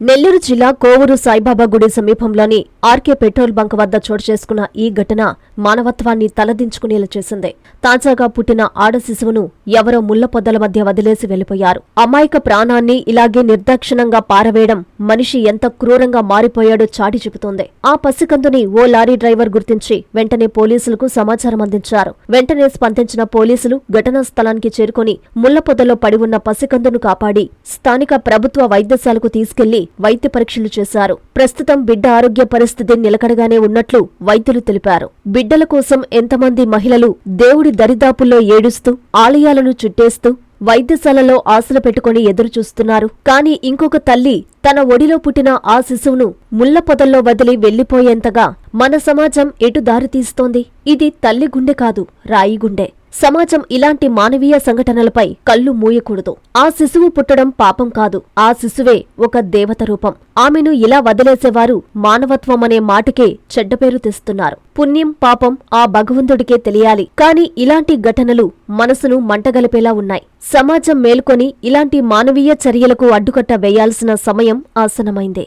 నెల్లూరు జిల్లా కోవూరు సాయిబాబా గుడి సమీపంలోని ఆర్కే పెట్రోల్ బంక్ వద్ద చోటు చేసుకున్న ఈ ఘటన మానవత్వాన్ని తలదించుకునేలా చేసింది. తాజాగా పుట్టిన ఆడ శిశువును ఎవరో ముళ్ళ మధ్య వదిలేసి వెళ్ళిపోయారు అమాయక ప్రాణాన్ని ఇలాగే నిర్దాక్షిణంగా పారవేయడం మనిషి ఎంత క్రూరంగా మారిపోయాడో చాటి చెబుతోంది ఆ పసికందుని ఓ లారీ డ్రైవర్ గుర్తించి వెంటనే పోలీసులకు సమాచారం అందించారు. వెంటనే స్పందించిన పోలీసులు ఘటనా స్థలానికి చేరుకుని ముళ్ళ పొదలో పడి ఉన్న పసికందును కాపాడి స్థానిక ప్రభుత్వ వైద్యశాలకు తీసుకెళ్ళి వైద్య పరీక్షలు చేశారు. ప్రస్తుతం బిడ్డ ఆరోగ్య పరిస్థితి నిలకడగానే ఉన్నట్లు వైద్యులు తెలిపారు. బిడ్డల కోసం ఎంతమంది మహిళలు దేవుడి దరిదాపుల్లో ఏడుస్తూ ఆలయాలను చుట్టేస్తూ వైద్యశాలలో ఆశలు పెట్టుకుని ఎదురుచూస్తున్నారు. కాని ఇంకొక తల్లి తన ఒడిలో పుట్టిన ఆ శిశువును ముళ్ళ పొదల్లో వదిలి వెళ్ళిపోయేంతగా మన సమాజం ఎటు దారితీస్తోంది ఇది తల్లి గుండె కాదు రాయి గుండె. సమాజం ఇలాంటి మానవీయ సంఘటనలపై కళ్ళు మూయకూడదు. ఆ శిశువు పుట్టడం పాపం కాదు. ఆ శిశువే ఒక దేవత రూపం. ఆమెను ఇలా వదిలేసేవారు మానవత్వం అనే మాటకే చెడ్డ పేరు తెస్తున్నారు. పుణ్యం పాపం ఆ భగవంతుడికే తెలియాలి. కాని ఇలాంటి ఘటనలు మనసును మంటగలిపేలా ఉన్నాయి. సమాజం మేల్కొని ఇలాంటి మానవీయ చర్యలకు అడ్డుకట్ట వేయాల్సిన సమయం ఆసనమైందే.